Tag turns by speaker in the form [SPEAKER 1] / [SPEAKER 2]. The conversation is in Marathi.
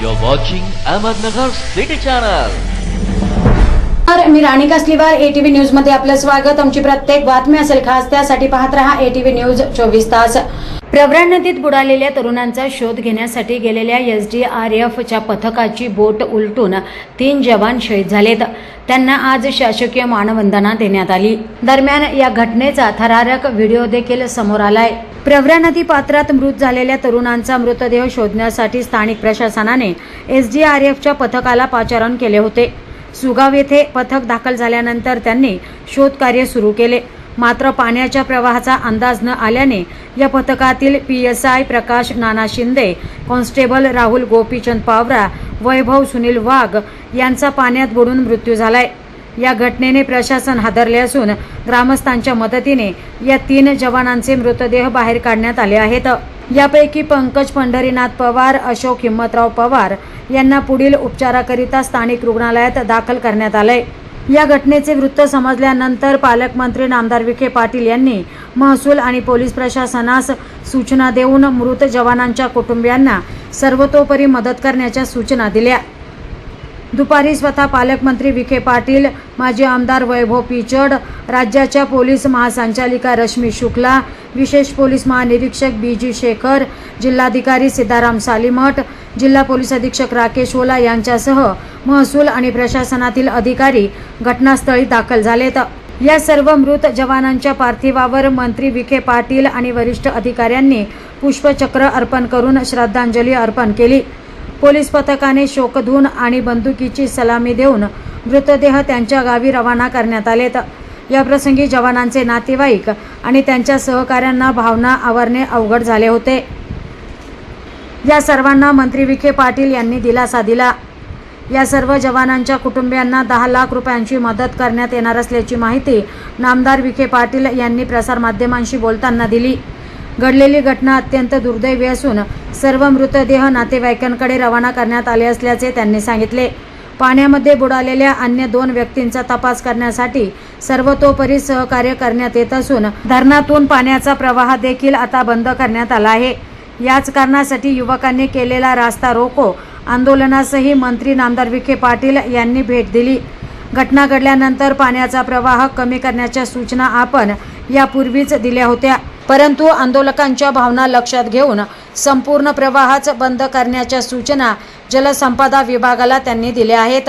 [SPEAKER 1] You're watching Ahmednagar City Channel.
[SPEAKER 2] नमस्कार, मी राणी कासलीवार एटीव्ही न्यूजमध्ये आपलं स्वागत आमची प्रत्येक बातमी असेल खास त्यासाठी पाहत रहा एटीव्ही न्यूज चोवीस तास प्रवरा नदीत बुडालेल्या तरुणांचा शोध घेण्यासाठी गेलेल्या एस डी आर एफच्या पथकाची बोट उलटून तीन जवान शहीद झालेत. त्यांना आज शासकीय मानवंदना देण्यात आली. दरम्यान या घटनेचा थरारक व्हिडिओ देखील समोर आलाय. प्रवरा नदी पात्रात मृत झालेल्या तरुणांचा मृतदेह शोधण्यासाठी स्थानिक प्रशासनाने एस डी आर एफच्या पथकाला पाचारण केले होते. सुगाव येथे पथक दाखल झाल्यानंतर त्यांनी शोधकार्य सुरू केले. मात्र पाण्याच्या प्रवाहाचा अंदाज न आल्याने या पथकातील P S I Prakash Nana Shinde constable Rahul Gopichand Pawara Vaibhav Sunil Wagh यांचा पाण्यात बुडून मृत्यू झालाय. या घटनेने प्रशासन हादरले असून ग्रामस्थांच्या मदतीने या तीन जवानांचे मृतदेह बाहेर काढण्यात आले आहेत. यापैकी पंकज पंढरीनाथ पवार अशोक हिम्मतराव पवार यांना पुढील उपचाराकरिता स्थानिक रुग्णालयात दाखल करण्यात आलंय. या घटनेचे वृत्त समजल्यानंतर पालकमंत्री नामदार विखे पाटील यांनी महसूल आणि पोलीस प्रशासनास सूचना देऊन मृत जवानांच्या कुटुंबियांना सर्वतोपरी मदत करण्याच्या सूचना दिल्या. दुपारी स्वतः पालकमंत्री विखे पाटील माजी आमदार वैभव पिचड राज्याच्या पोलीस महासंचालिका रश्मी शुक्ला विशेष पोलीस महानिरीक्षक बी जी शेखर जिल्हाधिकारी सिद्धाराम सालीमठ जिल्हा पोलीस अधीक्षक राकेश ओला यांच्यासह महसूल आणि प्रशासनातील अधिकारी घटनास्थळी दाखल झालेत. या सर्व मृत जवानांच्या पार्थिवावर मंत्री विखे पाटील आणि वरिष्ठ अधिकाऱ्यांनी पुष्पचक्र अर्पण करून श्रद्धांजली अर्पण केली. पोलीस पथकाने शोकधून आणि बंदुकीची सलामी देऊन मृतदेह त्यांच्या गावी रवाना करण्यात आलेत. याप्रसंगी जवानांचे नातेवाईक आणि त्यांच्या सहकाऱ्यांना भावना आवरणे अवघड झाले होते. या सर्वांना मंत्री विखे पाटील यांनी दिलासा दिला. या सर्व जवानांच्या कुटुंबियांना दहा लाख रुपयांची मदत करण्यात येणार असल्याची माहिती नामदार विखे पाटील यांनी प्रसारमाध्यमांशी बोलताना दिली. घडलेली घटना अत्यंत दुर्दैवी असून सर्व मृतदेह नातेवाईकांकडे रवाना करण्यात आले असल्याचे त्यांनी सांगितले. पाण्यामध्ये बुडालेल्या अन्य दोन व्यक्तींचा तपास करण्यासाठी सर्वतोपरी सहकार्य करण्यात येत असून धरणातून पाण्याचा प्रवाह देखील आता बंद करण्यात आला आहे. याच कारणासाठी युवकांनी केलेला रास्ता रोको आंदोलनासही मंत्री नामदार विखे पाटील यांनी भेट दिली. घटना घडल्यानंतर पाण्याचा प्रवाह कमी करण्याच्या सूचना आपण यापूर्वीच दिल्या होत्या. परंतु आंदोलकांच्या भावना लक्षात घेऊन संपूर्ण प्रवाहाच बंद करण्याच्या सूचना जलसंपदा विभागाला त्यांनी दिल्या आहेत.